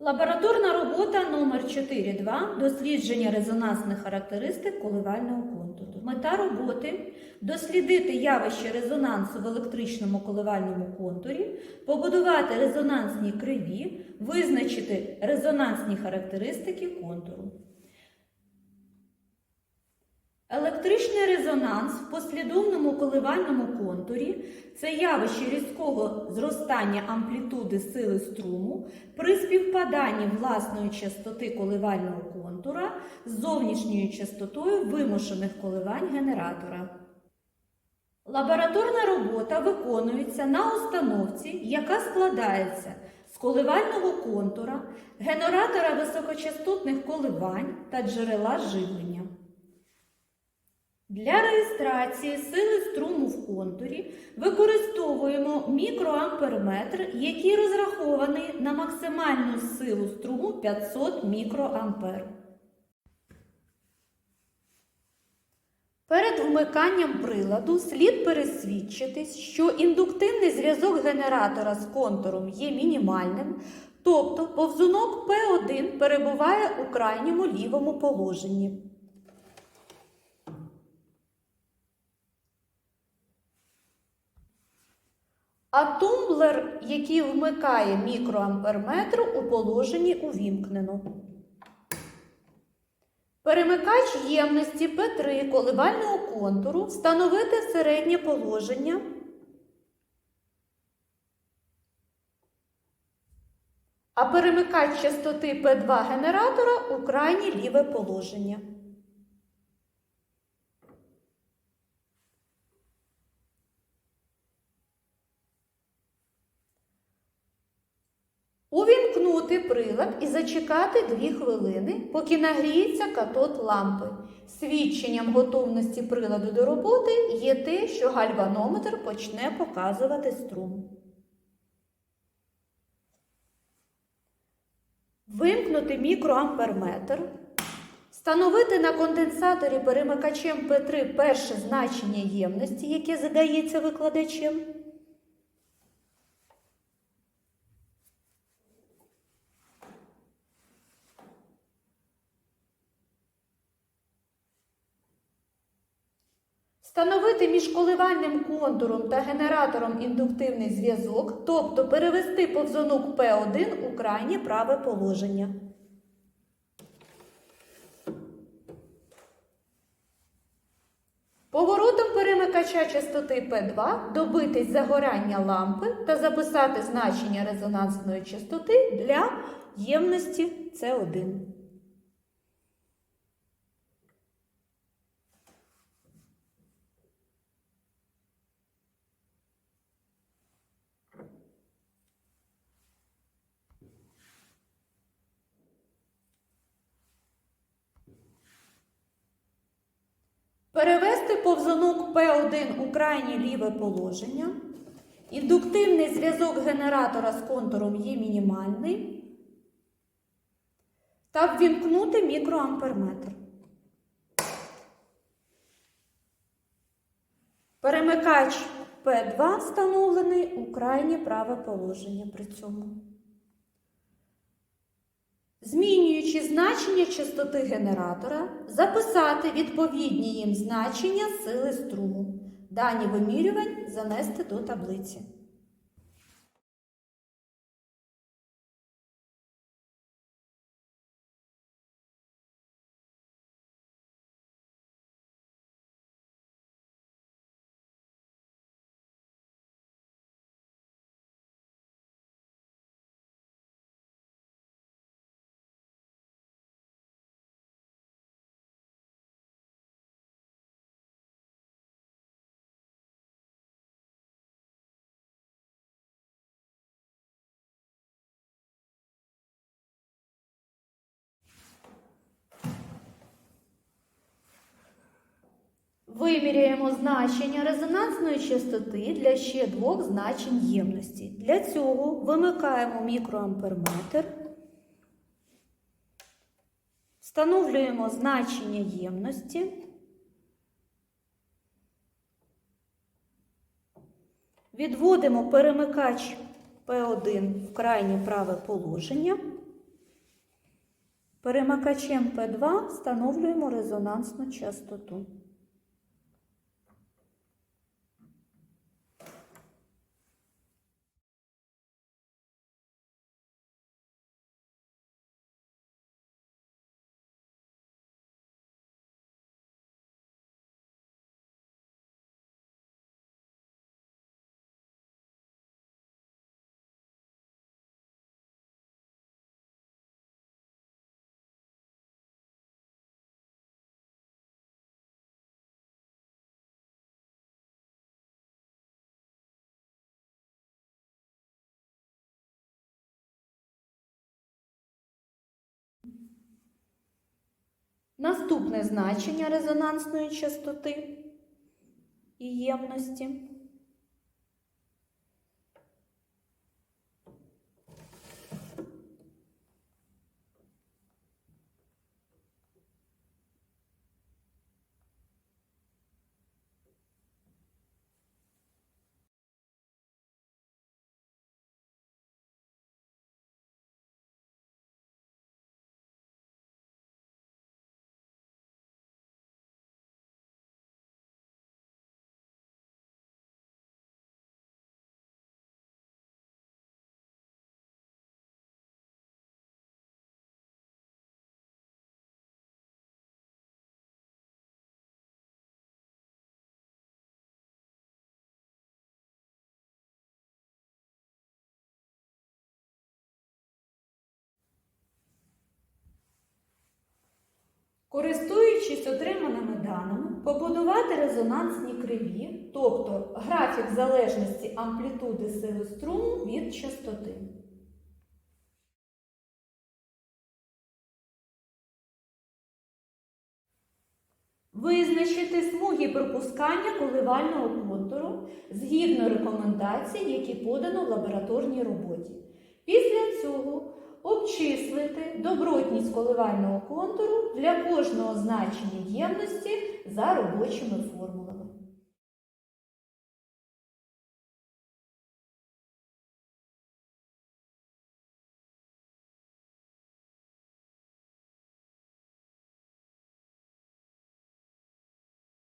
Лабораторна робота номер 4.2 дослідження резонансних характеристик коливального контуру. Мета роботи дослідити явище резонансу в електричному коливальному контурі, побудувати резонансні криві, визначити резонансні характеристики контуру. Електричний резонанс в послідовному коливальному контурі це явище різкого зростання амплітуди сили струму при співпаданні власної частоти коливального контура з зовнішньою частотою вимушених коливань генератора. Лабораторна робота виконується на установці, яка складається з коливального контура, генератора високочастотних коливань та джерела живлення. Для реєстрації сили струму в контурі використовуємо мікроамперметр, який розрахований на максимальну силу струму 500 мікроампер. Перед вмиканням приладу слід пересвідчитись, що індуктивний зв'язок генератора з контуром є мінімальним, тобто повзунок P1 перебуває у крайньому лівому положенні. А тумблер, який вмикає мікроамперметр, у положенні увімкнено. Перемикач ємності P3 коливального контуру встановити середнє положення. А перемикач частоти P2 генератора у крайнє ліве положення. Увімкнути прилад і зачекати 2 хвилини, поки нагріється катод лампи. Свідченням готовності приладу до роботи є те, що гальванометр почне показувати струм. Вимкнути мікроамперметр. Встановити на конденсаторі перемикачем P3 перше значення ємності, яке задається викладачем. Встановити між коливальним контуром та генератором індуктивний зв'язок, тобто перевести повзунок P1 у крайнє праве положення. Поворотом перемикача частоти P2 добитись загорання лампи та записати значення резонансної частоти для ємності С1. Перевести повзунок P1 у крайнє ліве положення. Індуктивний зв'язок генератора з контуром є мінімальний. Та ввімкнути мікроамперметр. Перемикач P2 встановлений у крайнє праве положення при цьому. Змінюючи значення частоти генератора, записати відповідні їм значення сили струму. Дані вимірювань занести до таблиці. Виміряємо значення резонансної частоти для ще двох значень ємності. Для цього вимикаємо мікроамперметр, встановлюємо значення ємності, відводимо перемикач P1 в крайнє праве положення. Перемикачем P2 встановлюємо резонансну частоту. Наступне значення резонансної частоти і ємності. Користуючись отриманими даними, побудувати резонансні криві, тобто графік залежності амплітуди сили струму від частоти. Визначити смуги пропускання коливального контуру згідно рекомендацій, які подано в лабораторній роботі. Після цього обчислити добротність коливального контуру для кожного значення ємності за робочими формулами.